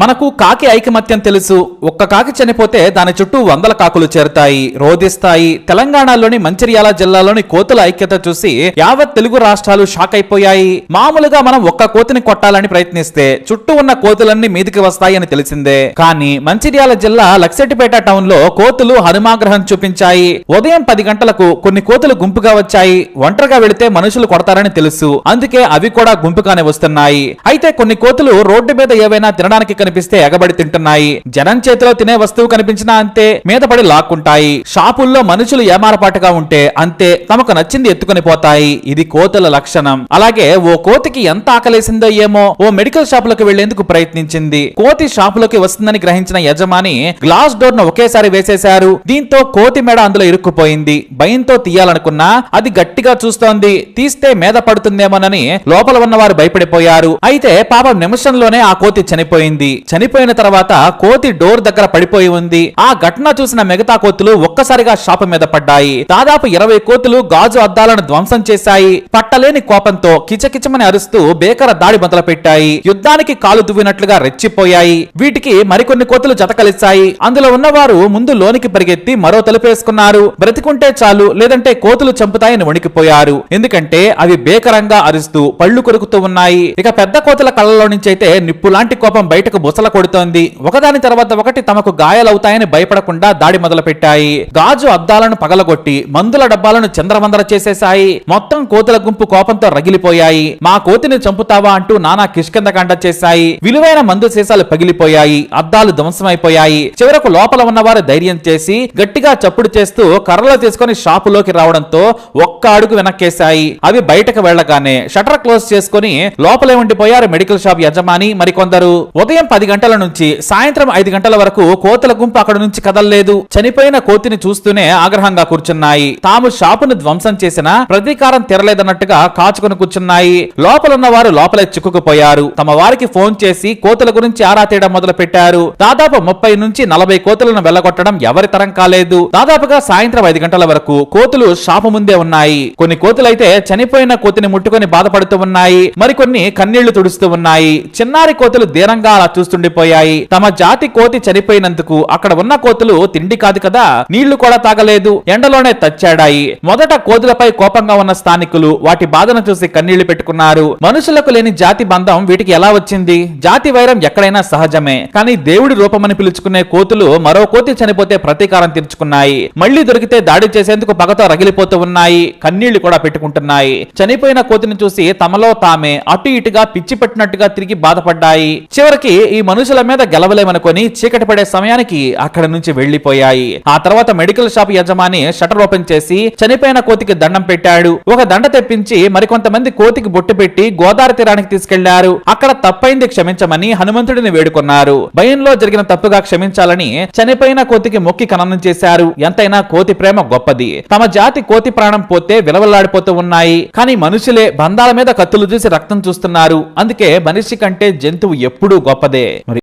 మనకు కాకి ఐకమత్యం తెలుసు. ఒక్క కాకి చనిపోతే దాని చుట్టూ వందల కాకులు చేరుతాయి. రోధిస్తాయి తెలంగాణలోని మంచిర్యాల జిల్లాలోని కోతుల ఐక్యత చూసి యావత్ తెలుగు రాష్ట్రాలు షాక్ అయిపోయాయి. మామూలుగా మనం ఒక్క కోతిని కొట్టాలని ప్రయత్నిస్తే చుట్టూ ఉన్న కోతులన్నీ మీదికి వస్తాయి అని తెలిసిందే. కానీ మంచిర్యాల జిల్లా లక్సెట్టిపేట టౌన్లో కోతులు హనుమాగ్రహం చూపించాయి. ఉదయం పది గంటలకు కొన్ని కోతులు గుంపుగా వచ్చాయి. ఒంటరిగా వెళితే మనుషులు కొడతారని తెలుసు. అందుకే అవి కూడా గుంపుగానే వస్తున్నాయి. అయితే కొన్ని కోతులు రోడ్డు మీద ఏవైనా తినడానికి కనిపిస్తే ఎగబడి తింటున్నాయి. జనం చేతిలో తినే వస్తువు కనిపించినా అంతే మీద పడి లాక్కుంటాయి. షాపుల్లో మనుషులు ఏమారపాటుగా ఉంటే అంతే తమకు నచ్చింది ఎత్తుకుని పోతాయి. ఇది కోతుల లక్షణం. అలాగే ఓ కోతికి ఎంత ఆకలేసిందో ఏమో ఓ మెడికల్ షాపులకు వెళ్ళేందుకు ప్రయత్నించింది. కోతి షాపులోకి వస్తుందని గ్రహించిన యజమాని గ్లాస్ డోర్ను ఒకేసారి వేసేశారు. దీంతో కోతి మెడ అందులో ఇరుక్కుపోయింది. భయంతో తీయాలనుకున్నా అది గట్టిగా చూస్తోంది. తీస్తే మీద పడుతుందేమోనని లోపల ఉన్నవారు భయపడిపోయారు. అయితే పాపం నిమిషంలోనే ఆ కోతి చనిపోయింది. చనిపోయిన తర్వాత కోతి డోర్ దగ్గర పడిపోయి ఉంది. ఆ ఘటన చూసిన మిగతా కోతులు ఒక్కసారిగా షాపు మీద పడ్డాయి. దాదాపు ఇరవై కోతులు గాజు అద్దాలను ధ్వంసం చేశాయి. పట్టలేని కోపంతో కిచకిచమని అరుస్తూ బేకర దాడి మొదలు పెట్టాయి యుద్ధానికి కాలు దువ్వినట్లుగా రెచ్చిపోయాయి. వీటికి మరికొన్ని కోతులు జతకలిశాయి. అందులో ఉన్నవారు ముందు లోనికి పరిగెత్తి మరో తలుపేసుకున్నారు బ్రతికుంటే చాలు లేదంటే కోతులు చంపుతాయని వణికిపోయారు. ఎందుకంటే అవి బేకరంగా అరుస్తూ పళ్ళు కొరుకుతూ ఉన్నాయి. ఇక పెద్ద కోతుల కళ్ళలో నుంచి అయితే నిప్పు లాంటి కోపం బయటకు బుసల కొడుతోంది. ఒకదాని తర్వాత ఒకటి తమకు గాయాలవుతాయని భయపడకుండా దాడి మొదలుపెట్టాయి. గాజు అద్దాలను పగలగొట్టి మందుల డబ్బాలను చంద్రవందర చేసేశాయి. మొత్తం కోతుల గుంపు కోపంతో రగిలిపోయాయి. మా కోతిని చంపుతావా? అంటూ నానా కిష్కిందకాండ చేశాయి. విలువైన మందు సీసాలు పగిలిపోయాయి. అద్దాలు ధ్వంసమైపోయాయి. చివరకు లోపల ఉన్నవారు ధైర్యం చేసి గట్టిగా చప్పుడు చేస్తూ కర్రలు తీసుకొని షాపులోకి రావడంతో ఒక్క అడుగు వెనక్కేశాయి. అవి బయటకు వెళ్ళగానే షటర్ క్లోజ్ చేసుకుని లోపలే ఉండిపోయారు మెడికల్ షాప్ యజమాని మరికొందరు. ఉదయం పది గంటల నుంచి సాయంత్రం ఐదు గంటల వరకు కోతల గుంపు అక్కడ నుంచి కదలలేదు. చనిపోయిన కోతిని చూస్తూనే ఆగ్రహంగా కూర్చున్నాయి. తాము షాపును ధ్వంసం చేసిన ప్రతీకారం తెరలేదన్నట్టుగా కాచుకుని కూర్చున్నాయి. లోపలున్న వారు లోపలే చిక్కుకుపోయారు. తమ వారికి ఫోన్ చేసి కోతుల గురించి ఆరా తీయడం మొదలు పెట్టారు దాదాపు ముప్పై నుంచి నలభై కోతులను వెళ్ళగొట్టడం ఎవరి తరం కాలేదు. దాదాపుగా సాయంత్రం ఐదు గంటల వరకు కోతులు షాపు ముందే ఉన్నాయి. కొన్ని కోతులైతే చనిపోయిన కోతిని ముట్టుకొని బాధపడుతూ ఉన్నాయి. మరికొన్ని కన్నీళ్ళు తుడుస్తూ ఉన్నాయి. చిన్నారి కోతులు దీనంగా అలా చూస్తుండిపోయాయి. తమ జాతి కోతి చనిపోయినందుకు అక్కడ ఉన్న కోతులు తిండి కాదు కదా నీళ్ళు కూడా తాగలేదు ఎండలోనే తచ్చాడాయి. మొదట కోతులపై కోపంగా ఉన్న స్థానికులు వాటి బాధను చూసి కన్నీళ్ళు పెట్టుకున్నారు. మనుషులకు లేని జాతి బంధం వీటికి ఎలా వచ్చింది? జాతి వైరం ఎక్కడైనా సహజమే కానీ దేవుడి రూపమని పిలుచుకునే కోతులు మరో కోతి చనిపోతే ప్రతీకారం తీర్చుకున్నాయి. మళ్ళీ దొరికితే దాడి చేసేందుకు పగతో రగిలిపోతూ ఉన్నాయి కన్నీళ్ళు కూడా పెట్టుకుంటున్నాయి. చనిపోయిన కోతిని చూసి తమలో తామే అటు ఇటుగా పిచ్చి పెట్టినట్టుగా తిరిగి బాధపడ్డాయి. చివరికి ఈ మనుషుల మీద గెలవలేమనుకొని చీకటి పడే సమయానికి అక్కడ నుంచి వెళ్ళిపోయాయి ఆ తర్వాత మెడికల్ షాప్ యజమాని షటర్ ఓపెన్ చేసి చనిపోయిన కోతికి దండం పెట్టాడు. ఒక దండ తెప్పించి మరికొంతమంది కోతికి బొట్టు పెట్టి గోదావరి తీరానికి తీసుకెళ్ళారు. అక్కడ తప్పైంది క్షమించమని హనుమంతుడిని వేడుకున్నారు. భయంలో జరిగిన తప్పుగా క్షమించాలని చనిపోయిన కోతికి మొక్కి ఖననం చేశారు. ఎంతైనా కోతి ప్రేమ గొప్పది. తమ జాతి కోతి ప్రాణం పోతే విలవల్లాడిపోతూ ఉన్నాయి. కానీ మనుషులే బంధాల మీద కత్తులు చూసి రక్తం చూస్తున్నారు. అందుకే మనిషి కంటే జంతువు ఎప్పుడూ గొప్పది. మరి